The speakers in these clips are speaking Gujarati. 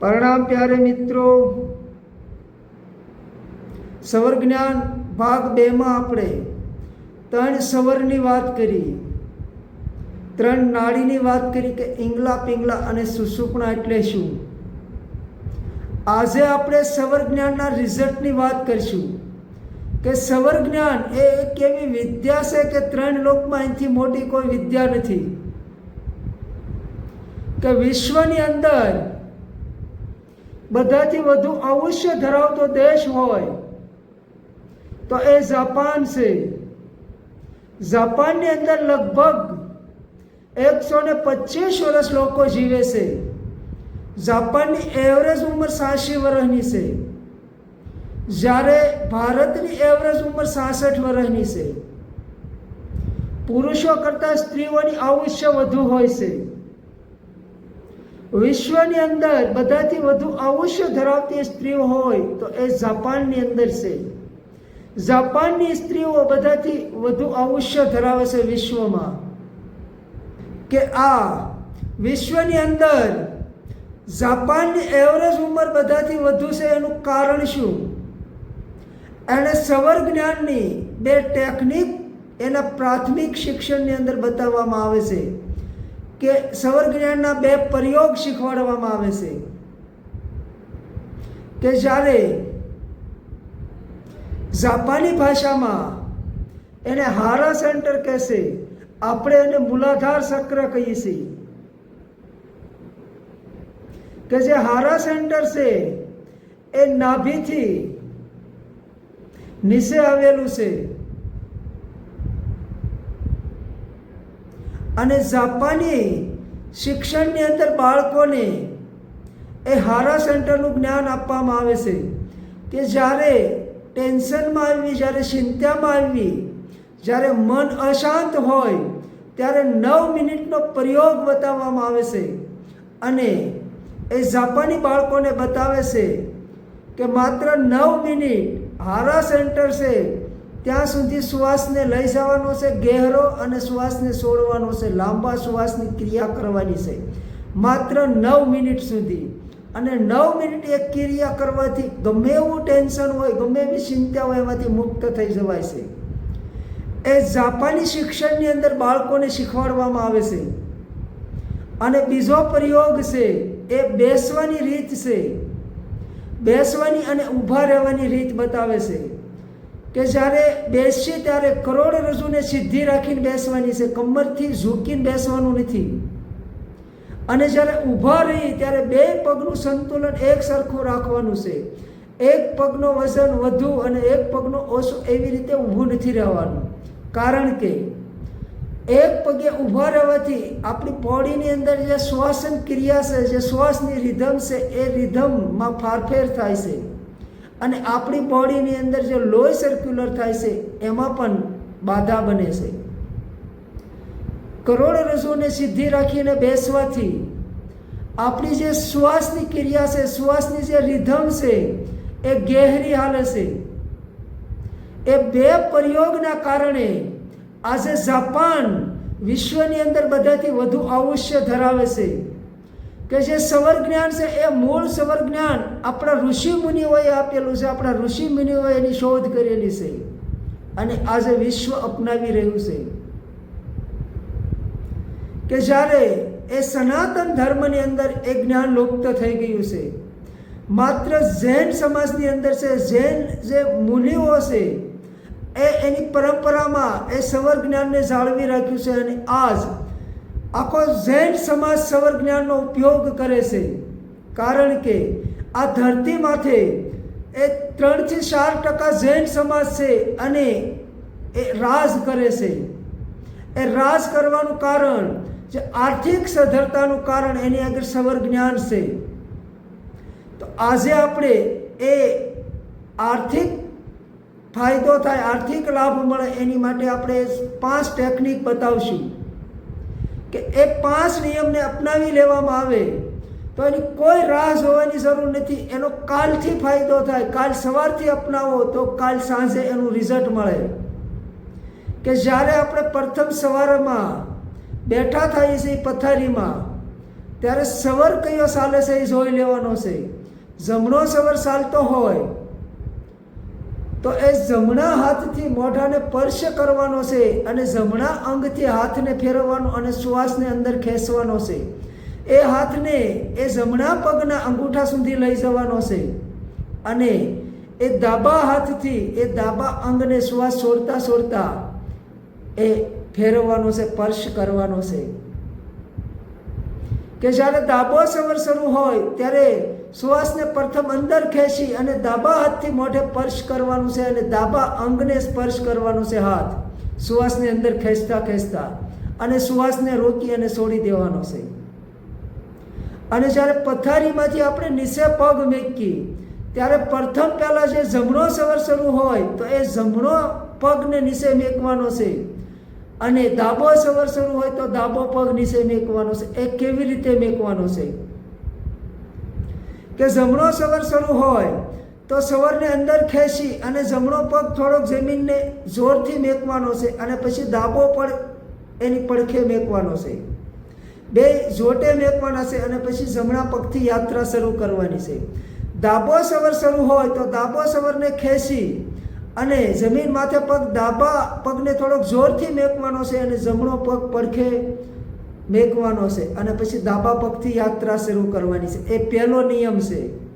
પ્રણામ પ્યારે મિત્રો. સવર જ્ઞાન ભાગ બેમાં આપણે ત્રણ સવરની વાત કરી. ત્રણ નાડીની વાત કરી કે ઇંગલા પિંગલા અને સુસુપણા એટલે શું? આજે આપણે સવર જ્ઞાનના રિઝલ્ટની વાત કરીશું કે સવર જ્ઞાન એ એક એવી વિદ્યા છે કે ત્રણ લોકમાં અહીંથી મોટી કોઈ વિદ્યા નથી. કે વિશ્વની અંદર બધાથી વધુ અવશ્ય ધરાવતો દેશ હોય તો એ જાપાન છે. જાપાનની અંદર લગભગ એકસો ને પચીસ વર્ષ લોકો જીવે છે. જાપાનની એવરેજ ઉંમર સાસી વર્ષની છે. જ્યારે ભારતની એવરેજ ઉંમર સાસઠ વર્ષની છે. પુરુષો કરતાં સ્ત્રીઓની આયુષ્ય વધુ હોય છે. વિશ્વની અંદર બધાથી વધુ આયુષ્ય ધરાવતી સ્ત્રીઓ હોય તો એ જાપાનની અંદર છે. જાપાનની સ્ત્રીઓ બધાથી વધુ આયુષ્ય ધરાવે છે વિશ્વમાં. કે આ વિશ્વની અંદર જાપાનની એવરેજ ઉંમર બધાથી વધુ છે એનું કારણ શું? એણે સવર જ્ઞાનની બે ટેકનિક એના પ્રાથમિક શિક્ષણની અંદર બતાવવામાં આવે છે. કે સવર જ્ઞાનના બે પ્રયોગ શીખવાડવામાં આવે છે. કે જ્યારે જાપાની ભાષામાં એને હારા સેન્ટર કહેશે, આપણે એને મૂલાધાર ચક્ર કહીએ છીએ. કે જે હારા સેન્ટર છે, એ નાભીથી નીચે આવેલું છે. અને જાપાની શિક્ષણની અંદર બાળકોને એ હારા સેન્ટરનું જ્ઞાન આપવામાં આવે છે કે જ્યારે ટેન્શનમાં આવી જ્યારે ચિંતામાં આવી જ્યારે મન અશાંત હોય, ત્યારે નવ મિનિટનો પ્રયોગ બતાવવામાં આવે છે. અને એ જાપાની બાળકોને બતાવે છે કે માત્ર નવ મિનિટ હારા સેન્ટર છે ત્યાં સુધી શ્વાસને લઈ જવાનો છે ગહેરો અને શ્વાસને છોડવાનો છે. લાંબા શ્વાસની ક્રિયા કરવાની છે. માત્ર નવ મિનિટ સુધી. અને નવ મિનિટ એક ક્રિયા કરવાથી ગમે એવું ટેન્શન હોય, ગમે એવી ચિંતા હોય, એમાંથી મુક્ત થઈ જવાય છે. એ જાપાની શિક્ષણની અંદર બાળકોને શીખવાડવામાં આવે છે. અને બીજો પ્રયોગ છે, એ બેસવાની રીત છે. બેસવાની અને ઊભા રહેવાની રીત બતાવે છે. કે જ્યારે બેસીએ ત્યારે કરોડરજ્જુને સીધી રાખીને બેસવાની છે, કમરથી ઝૂકીને બેસવાનું નથી. અને જ્યારે ઊભા રહી ત્યારે બે પગનું સંતુલન એક સરખું રાખવાનું છે. એક પગનો વજન વધુ અને એક પગનો ઓછો એવી રીતે ઊભું નથી રહેવાનું. કારણ કે એક પગે ઊભા રહેવાથી આપણી બોડીની અંદર જે શ્વાસન ક્રિયા છે, જે શ્વાસની રિધમ છે, એ રિધમમાં ફારફેર થાય છે. અને આપણી બોડીની અંદર જે લોહી સર્ક્યુલર થાય છે, એમાં પણ બાધા બને છે. કરોડરજ્જુને સિદ્ધિ રાખીને બેસવાથી આપણી જે શ્વાસની ક્રિયા છે, શ્વાસની જે રિધમ છે, એ ગહેરી હાલે છે. એ બે પ્રયોગના કારણે આજે જાપાન વિશ્વની અંદર બધાથી વધુ અવશ્ય ધરાવે છે. કે જે સવર જ્ઞાન છે, એ મૂળ સવર જ્ઞાન આપણા ઋષિ મુનિઓએ આપેલું છે, આપણા ઋષિ મુનિઓએ એની શોધ કરેલી છે. અને આજે વિશ્વ અપનાવી રહ્યું છે. કે જ્યારે એ સનાતન ધર્મની અંદર એ જ્ઞાન લુપ્ત થઈ ગયું છે, માત્ર જૈન સમાજની અંદર છે, જૈન જે મુનિઓ છે, એ એની પરંપરામાં એ સવર જ્ઞાનને જાળવી રાખ્યું છે અને આજ આખો જૈન સમાજ સવર જ્ઞાનનો ઉપયોગ કરે છે. કારણ કે આ ધરતી માથે એ ત્રણથી ચાર ટકા જૈન સમાજ છે અને એ રાજ કરે છે. એ રાજ કરવાનું કારણ જે આર્થિક સધરતાનું કારણ એની આગળ સવર જ્ઞાન છે. તો આજે આપણે એ આર્થિક ફાયદો થાય, આર્થિક લાભ મળે એની માટે આપણે પાંચ ટેકનિક બતાવશું. કે એ પાંચ નિયમને અપનાવી લેવામાં આવે, તો એની કોઈ રાહ જોવાની જરૂર નથી. એનો કાલથી ફાયદો થાય. કાલ સવારથી અપનાવો તો કાલ સાંજે એનું રિઝલ્ટ મળે. કે જ્યારે આપણે પ્રથમ સવારમાં બેઠા થઈએ છીએ પથારીમાં, ત્યારે સવર કયો ચાલે છે એ જોઈ લેવાનો છે. જમણો સવર ચાલતો હોય તો એ જમણા હાથથી મોઢાને સ્પર્શ કરવાનો છે અને જમણા અંગથી હાથને ફેરવવાનો અને શ્વાસને અંદર ખેંચવાનો છે. એ હાથને એ જમણા પગના અંગૂઠા સુધી લઈ જવાનો છે અને એ ડાબા હાથથી એ ડાબા અંગને શ્વાસ છોડતા છોડતા એ ફેરવવાનો છે, સ્પર્શ કરવાનો છે. કે જ્યારે દાબો સવર શરૂ હોય ત્યારે શ્વાસને પ્રથમ અંદર ખેંચી અને દાબા હાથથી મોઢે સ્પર્શ કરવાનું છે અને દાબા અંગને સ્પર્શ કરવાનું છે હાથ. શ્વાસને અંદર ખેંચતા ખેંચતા અને શ્વાસને રોકી અને છોડી દેવાનો છે. અને જ્યારે પથારીમાંથી આપણે નીચે પગ મેકી ત્યારે પ્રથમ પહેલાં જે જમણો સવર શરૂ હોય, તો એ જમણો પગને નીચે મેકવાનો છે. અને ધાબો સવર શરૂ હોય, તો ડાબો પગ નીચે મેકવાનો છે. એ કેવી રીતે મેકવાનો છે? કે જમણો સવર શરૂ હોય, તો સવરને અંદર ખેંચી અને જમણો પગ થોડોક જમીનને જોરથી મેકવાનો છે અને પછી દાબો પણ એની પડખે મેકવાનો છે. બે જોટે મેકવાના છે અને પછી જમણા પગથી યાત્રા શરૂ કરવાની છે. દાબો સવર શરૂ હોય, તો દાબો સવરને ખેંચી અને જમીન માથે પગ ડાબા પગને થોડોક જોરથી મેકવાનો છે અને જમણો પગ પડખે મેકવાનો છે અને પછી ડાબા પગથી યાત્રા શરૂ કરવાની છે. એ પહેલો નિયમ છે.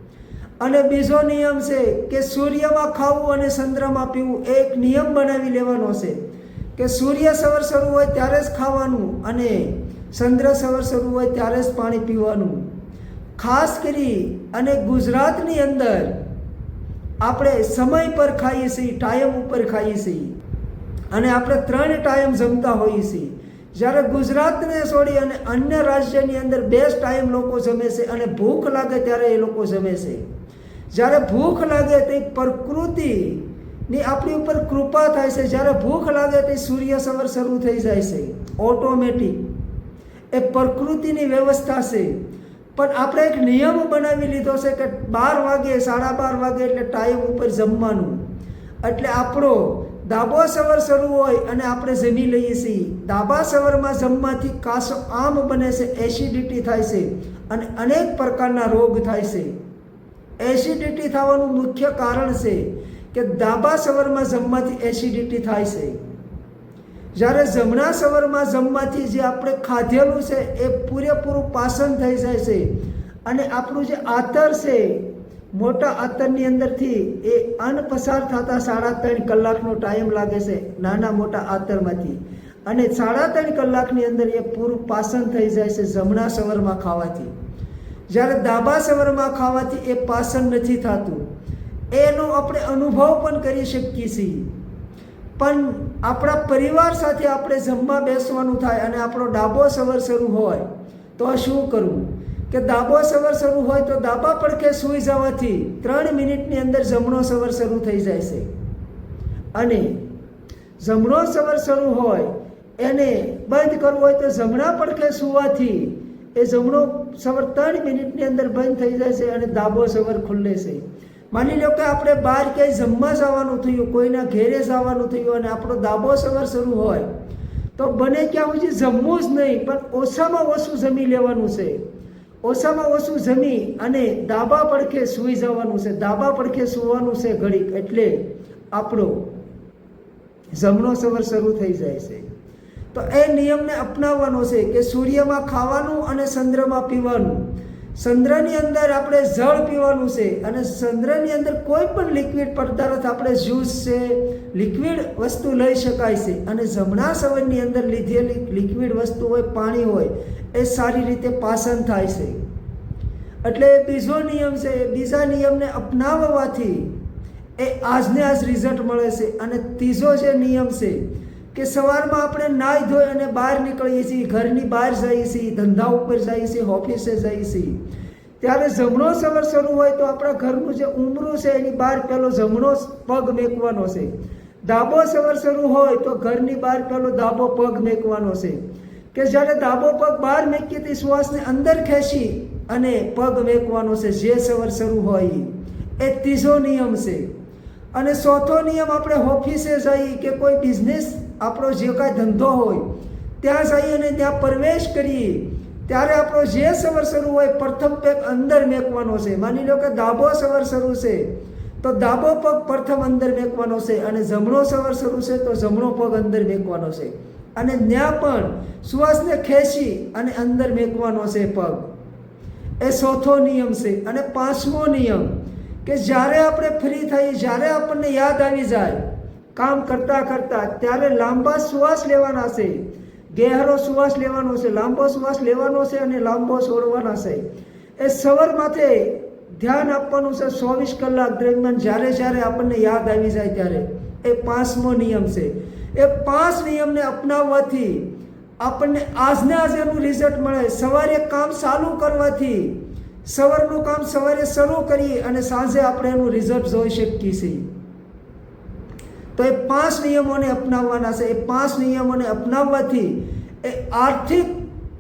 અને બીજો નિયમ છે કે સૂર્યમાં ખાવું અને ચંદ્રમાં પીવું, એ એક નિયમ બનાવી લેવાનો છે કે સૂર્ય સવાર શરૂ હોય ત્યારે જ ખાવાનું અને ચંદ્ર સવાર શરૂ હોય ત્યારે જ પાણી પીવાનું. ખાસ કરી અને ગુજરાતની અંદર આપણે સમય પર ખાઈએ છીએ ટાઈમ ઉપર ખાઈએ છીએ. અને આપણે ત્રણ ટાઈમ જમતા હોઈએ છીએ. જ્યારે ગુજરાતને છોડી અને અન્ય રાજ્યની અંદર બેસ્ટ ટાઈમ લોકો જમે છે અને ભૂખ લાગે ત્યારે એ લોકો જમે છે. જ્યારે ભૂખ લાગે તે પ્રકૃતિની આપણી ઉપર કૃપા થાય છે. જ્યારે ભૂખ લાગે તે સૂર્ય સવાર શરૂ થઈ જાય છે. ઓટોમેટિક એ પ્રકૃતિની વ્યવસ્થા છે. પણ આપણે એક નિયમ બનાવી લીધો છે કે બાર વાગે, સાડા બાર વાગે એટલે ટાઈમ ઉપર જમવાનું. એટલે આપણો દાબો સવર શરૂ હોય અને આપણે જમી લઈએ છીએ. ડાબા સવરમાં જમવાથી કાસો આમ બને છે, એસિડિટી થાય છે અને અનેક પ્રકારના રોગ થાય છે. એસિડિટી થવાનું મુખ્ય કારણ છે કે ડાબા સવરમાં જમવાથી એસિડિટી થાય છે. જ્યારે જમણા સવરમાં જમવાથી જે આપણે ખાધેલું છે, એ પૂરેપૂરું પાચન થઈ જાય છે અને આપણું જે આતર છે મોટા આતરની અંદરથી એ અન્ન પસાર થતા સાડા ત્રણ કલાકનો ટાઈમ લાગે છે નાના મોટા આતરમાંથી અને સાડા ત્રણ કલાકની અંદર એ પૂરું પાસન થઈ જાય છે જમણા સવરમાં ખાવાથી. જ્યારે ડાબા સવરમાં ખાવાથી એ પાસન નથી થતું. એનો આપણે અનુભવ પણ કરી શકીએ છીએ. પણ આપણા પરિવાર સાથે આપણે જમવા બેસવાનું થાય અને આપણો ડાબો સવર શરૂ હોય, તો શું કરવું કે દાબો સવાર શરૂ હોય તો દાબા પડખે સૂઈ જવાથી ત્રણ મિનિટની અંદર જમણો સવાર શરૂ થઈ જાય છે. અને જમણો સવાર શરૂ હોય, એને બંધ કરવું હોય તો જમણા પડખે સૂવાથી એ જમણો સવાર ત્રણ મિનિટની અંદર બંધ થઈ જાય છે અને દાબો સવાર ખુલ્લે છે. માની લો કે આપણે બહાર ક્યાંય જમવા જવાનું થયું, કોઈના ઘેરે જવાનું થયું અને આપણો દાબો સવાર શરૂ હોય, તો બને ક્યાં સુધી જમવું જ નહીં, પણ ઓછામાં ઓછું જમી લેવાનું છે. ઓછામાં ઓછું જમી અને દાબા પડખે સૂઈ જવાનું છે. દાબા પડખે સૂવાનું છે ઘડીક. એટલે આપણો જમણો સવાર શરૂ થઈ જાય છે. તો એ નિયમને અપનાવવાનો છે કે સૂર્યમાં ખાવાનું અને ચંદ્રમાં પીવાનું. ચંદ્રની અંદર આપણે જળ પીવાનું છે અને ચંદ્રની અંદર કોઈ પણ લિક્વિડ પદાર્થ આપણે જ્યુસ છે લિક્વિડ વસ્તુ લઈ શકાય છે. અને જમણા સવનની અંદર લીધેલી લિક્વિડ વસ્તુ હોય, પાણી હોય એ સારી રીતે પાસન થાય છે. એટલે બીજો નિયમ છે બીજા નિયમને અપનાવવાથી એ આજને આજ રિઝલ્ટ મળે છે. અને ત્રીજો જે નિયમ છે કે સવારમાં આપણે નાહી ધોઈ અને બહાર નીકળીએ છીએ, ઘરની બહાર જઈએ છીએ, ધંધા ઉપર જઈએ છીએ, ઓફિસે જઈએ છીએ. ત્યારે જમણો સવાર શરૂ હોય તો આપણા ઘરનું જે ઉમરું છે, એની બહાર પહેલો જમણો પગ મેકવાનો છે. ડાબો સવાર શરૂ હોય તો ઘરની બહાર પહેલો ડાબો પગ મેકવાનો છે. કે જ્યારે ડાબો પગ બહાર મેકીએ તે શ્વાસને અંદર ખેંચી અને પગ મેકવાનો છે, જે સવાર શરૂ હોય એ ત્રીજો નિયમ છે. અને ચોથો નિયમ આપણે ઓફિસે જઈએ કે કોઈ બિઝનેસ આપણો જે કાંઈ ધંધો હોય, ત્યાં જઈએ અને ત્યાં પ્રવેશ કરીએ, ત્યારે આપણો જે સવર શરૂ હોય પ્રથમ પેગ અંદર મેકવાનો છે. માની લો કે ડાબો સવર શરૂ છે, તો ડાબો પગ પ્રથમ અંદર મેકવાનો છે અને જમણો સવર શરૂ છે, તો જમણો પગ અંદર મેકવાનો છે. અને ત્યાં પણ શ્વાસને ખેંચી અને અંદર મેકવાનો છે પગ. એ ચોથો નિયમ છે અને પાંચમો નિયમ કે જ્યારે આપણે ફ્રી થઈએ જ્યારે આપણને યાદ આવી જાય, કામ કરતાં કરતાં ત્યારે લાંબા શ્વાસ લેવાના છે. ગહેરો શ્વાસ લેવાનો છે, લાંબો શ્વાસ લેવાનો છે અને લાંબો છોડવાના છે. એ સવાર માથે ધ્યાન આપવાનું છે ચોવીસ કલાક દરમિયાન જ્યારે જ્યારે આપણને યાદ આવી જાય ત્યારે. એ પાંચમો નિયમ છે. એ પાંચ નિયમને અપનાવવાથી આપણને આજને આજ એનું રિઝલ્ટ મળે. સવારે કામ ચાલુ કરવાથી સવારનું કામ સવારે શરૂ કરી અને સાંજે આપણે એનું રિઝલ્ટ જોઈ શકીએ છીએ. તો એ પાંચ નિયમોને અપનાવવાના છે. એ પાંચ નિયમોને અપનાવવાથી એ આર્થિક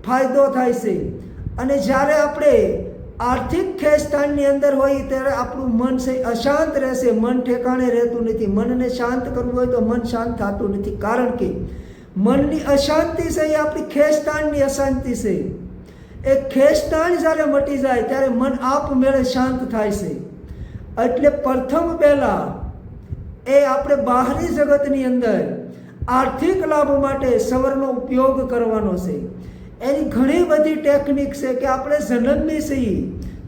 ફાયદો થાય છે. અને જ્યારે આપણે આર્થિક ખેંચતાણની અંદર હોય ત્યારે આપણું મન છે અશાંત રહેશે. મન ઠેકાણે રહેતું નથી. મનને શાંત કરવું હોય તો મન શાંત થતું નથી. કારણ કે મનની અશાંતિ છે એ આપણી ખેંચતાણની અશાંતિ છે. એ ખેંચતાણ જ્યારે મટી જાય ત્યારે મન આપમેળે શાંત થાય છે. એટલે પ્રથમ પહેલાં એ આપણે બહારી જગતની અંદર આર્થિક લાભ માટે સવરનો ઉપયોગ કરવાનો છે. એની ઘણી બધી ટેકનિક છે કે આપણે જન્મીએ છીએ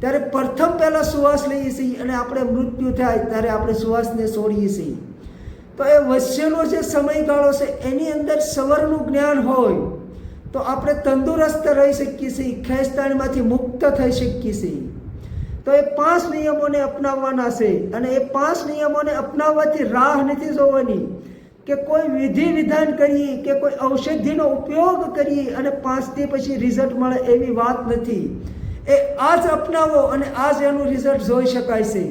ત્યારે પ્રથમ પહેલાં સુવાસ લઈએ છીએ અને આપણે મૃત્યુ થાય ત્યારે આપણે સુવાસને છોડીએ છીએ તો એ વચ્ચેનો જે સમયગાળો છે, એની અંદર સવરનું જ્ઞાન હોય, તો આપણે તંદુરસ્ત રહી શકીએ છીએ ખેંચતાણમાંથી મુક્ત થઈ શકીએ છીએ તો એ પાંચ નિયમોને અપનાવવાના છે અને એ પાંચ નિયમોને અપનાવવાથી રાહ નથી જોવાની. કે કોઈ વિધિ વિધાન કરીએ, કે કોઈ ઔષધિનો ઉપયોગ કરીએ અને પાંચથી પછી રિઝલ્ટ મળે એવી વાત નથી. એ આજ અપનાવો અને આજ એનું રિઝલ્ટ જોઈ શકાય છે.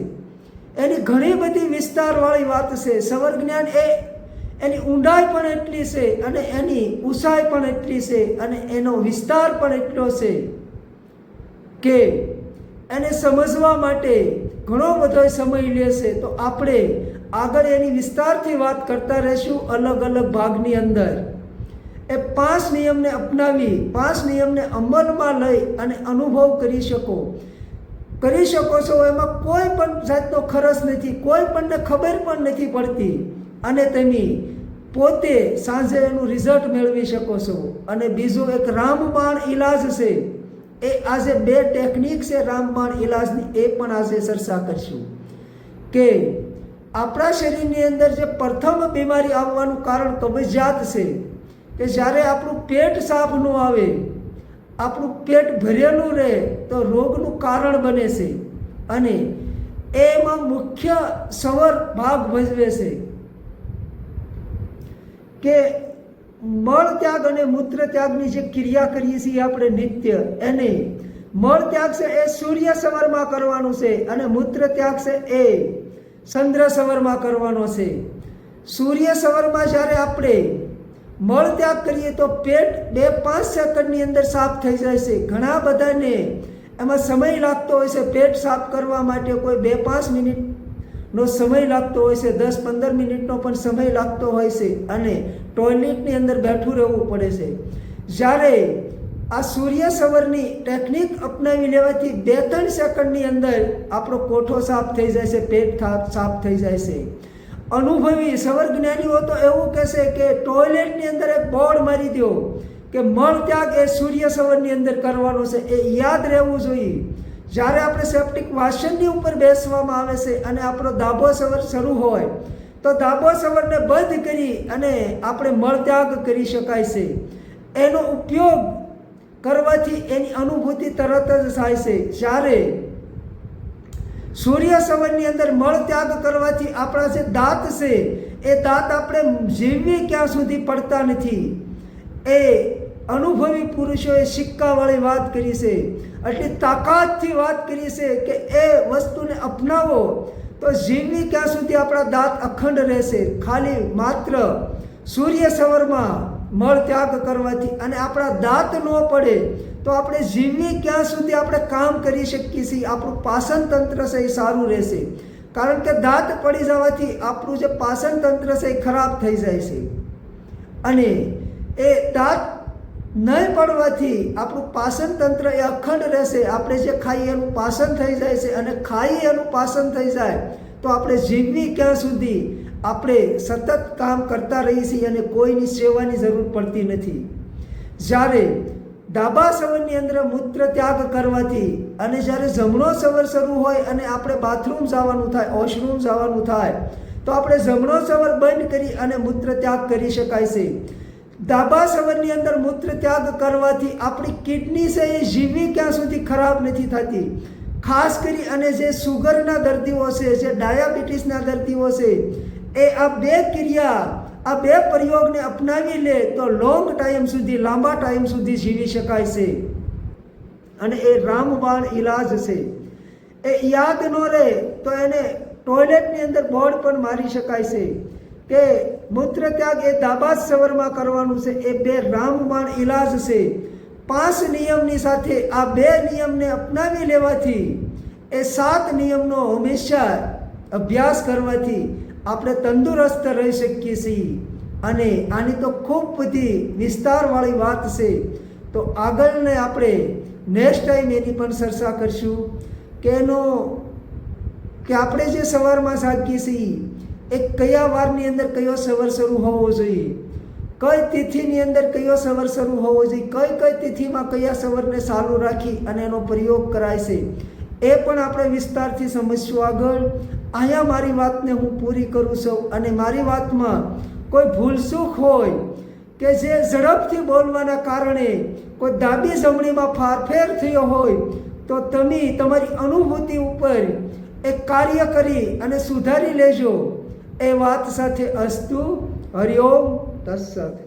એની ઘણી બધી વિસ્તારવાળી વાત છે. સવર જ્ઞાન એ એની ઊંડાઈ પણ એટલી છે અને એની ઊંચાઈ પણ એટલી છે અને એનો વિસ્તાર પણ એટલો છે કે એને સમજવા માટે ઘણો બધો સમય લેશે તો આપણે આગળ એની વિસ્તારથી વાત કરતા રહીશું અલગ અલગ ભાગની અંદર. એ પાંચ નિયમને અપનાવી, પાંચ નિયમને અમલમાં લઈ અને અનુભવ કરી શકો. કરી શકો છો એમાં કોઈ પણ જાતનો ખરસ નથી, કોઈ પણને ખબર પણ નથી પડતી. અને તમે પોતે સાંજે એનું રિઝલ્ટ મેળવી શકો છો. અને બીજું એક રામબાણ ઈલાજ છે. એ આજે બે ટેકનિક છે રામબાણ ઈલાજની, એ પણ આજે ચર્ચા કરશું. કે આપણા શરીરની અંદર જે પ્રથમ બીમારી આવવાનું કારણ કબજિયાત છે કે જ્યારે આપણું પેટ સાફ ન આવે, આપણું પેટ ભરેલું રહે તો રોગનું કારણ બને છે. અને એમાં મુખ્ય સવર ભાગ ભજવે છે. કે મળ ત્યાગ અને મૂત્ર ત્યાગની જે ક્રિયા કરીએ છીએ આપણે નિત્ય, એને મળ ત્યાગ છે એ સૂર્ય સવારમાં કરવાનું છે અને મૂત્ર ત્યાગ છે એ ચંદ્ર સવરમાં કરવાનો છે. સૂર્ય સવરમાં જ્યારે આપણે મળ ત્યાગ કરીએ તો પેટ બે પાંચ સેકન્ડની અંદર સાફ થઈ જાય છે. ઘણા બધાને એમાં સમય લાગતો હોય છે પેટ સાફ કરવા માટે કોઈ બે પાંચ મિનિટનો સમય લાગતો હોય છે, દસ પંદર મિનિટનો પણ સમય લાગતો હોય છે અને ટોયલેટની અંદર બેઠું રહેવું પડે છે. જ્યારે આ સૂર્ય સવરની ટેકનિક અપનાવી લેવાથી બે ત્રણ સેકન્ડની અંદર આપણો કોઠો સાફ થઈ જાય છે, પેટ સાફ થઈ જાય છે. અનુભવી સવર જ્ઞાનીઓ તો એવું કહેશે કે ટોયલેટની અંદર એક બોર્ડ મારી દો, કે મળ ત્યાગ એ સૂર્ય સવરની અંદર કરવાનો છે, એ યાદ રહેવું જોઈએ. જ્યારે આપણે સેપ્ટિક વાસણની ઉપર બેસવામાં આવે છે અને આપણો દાબો સવર શરૂ હોય, તો દાબો સવરને બંધ કરી અને આપણે મળત્યાગ કરી શકાય છે. એનો ઉપયોગ કરવાથી એની અનુભૂતિ તરત જ થાય છે. જ્યારે સૂર્ય સવનની અંદર મળ ત્યાગ કરવાથી આપણા જે દાંત છે, એ દાંત આપણે જીવવી ક્યાં સુધી પડતા નથી. એ અનુભવી પુરુષોએ સિક્કાવાળી વાત કરી છે. એટલી તાકાતથી વાત કરી છે કે એ વસ્તુને અપનાવો તો જીવવી ક્યાં સુધી આપણા દાંત અખંડ રહેશે. ખાલી માત્ર સૂર્ય સવરમાં મળ ત્યાગ કરવાથી અને આપણા દાંત ન પડે, તો આપણે જીવની ક્યાં સુધી આપણે કામ કરી શકીએ છીએ? આપણું પાચન તંત્ર છે એ સારું રહેશે. કારણ કે દાંત પડી જવાથી આપણું જે પાચન તંત્ર છે એ ખરાબ થઈ જાય છે. અને એ દાંત નહીં પડવાથી આપણું પાચન તંત્ર એ અખંડ રહેશે. આપણે જે ખાઈએ એનું પાચન થઈ જાય છે અને ખાઈએ એનું પાચન થઈ જાય, તો આપણે જીવની ક્યાં સુધી આપણે સતત કામ કરતા રહીએ છીએ અને કોઈની સેવાની જરૂર પડતી નથી. જ્યારે ડાબા સવરની અંદર મૂત્ર ત્યાગ કરવાથી અને જ્યારે જમણો સવર શરૂ હોય અને આપણે બાથરૂમ જવાનું થાય, વોશરૂમ જવાનું થાય, તો આપણે જમણો સવર બંધ કરી અને મૂત્ર ત્યાગ કરી શકાય છે. ડાબા સવરની અંદર મૂત્ર ત્યાગ કરવાથી આપણી કિડની છે એ જીવી ક્યાં સુધી ખરાબ નથી થતી. ખાસ કરી અને જે સુગરના દર્દીઓ છે, જે ડાયાબિટીસના દર્દીઓ છે એ આ બે ક્રિયા, આ બે પ્રયોગને અપનાવી લે તો લોંગ ટાઈમ સુધી, લાંબા ટાઈમ સુધી જીવી શકાય છે. અને એ રામબાણ ઈલાજ છે. એ યાદ ન રહે તો એને ટોયલેટની અંદર બોર્ડ પણ મારી શકાય છે કે મૂત્ર ત્યાગ એ દાબા સવરમાં કરવાનું છે. એ બે રામબાણ ઈલાજ છે. પાંચ નિયમની સાથે આ બે નિયમને અપનાવી લેવાથી એ સાત નિયમનો હંમેશા અભ્યાસ કરવાથી આપણે તંદુરસ્ત રહી શકીએ છીએ. અને આની તો ખૂબ બધી વિસ્તારવાળી વાત છે. તો આગળને આપણે નેક્સ્ટ ટાઈમ એની પણ ચર્ચા કરશું કે એનો, કે આપણે જે સવારમાં જાગીએ છીએ, એ કયા વારની અંદર કયો સવાર શરૂ હોવો જોઈએ? કઈ તિથિની અંદર કયો સવાર શરૂ હોવો જોઈએ? કઈ કઈ તિથિમાં કયા સવારને ચાલુ રાખી અને એનો પ્રયોગ કરાય છે? એ પણ આપણે વિસ્તારથી સમજશું આગળ. અહીંયા મારી વાતને હું પૂરી કરું છું અને મારી વાતમાં કોઈ ભૂલસુખ હોય કે જે ઝડપથી બોલવાના કારણે કોઈ ડાબી જમણીમાં ફારફેર થયો હોય, તો તમે તમારી અનુભૂતિ ઉપર એક કાર્ય કરી અને સુધારી લેજો. એ વાત સાથે અસ્તુ. હરિઓમ તત્સત.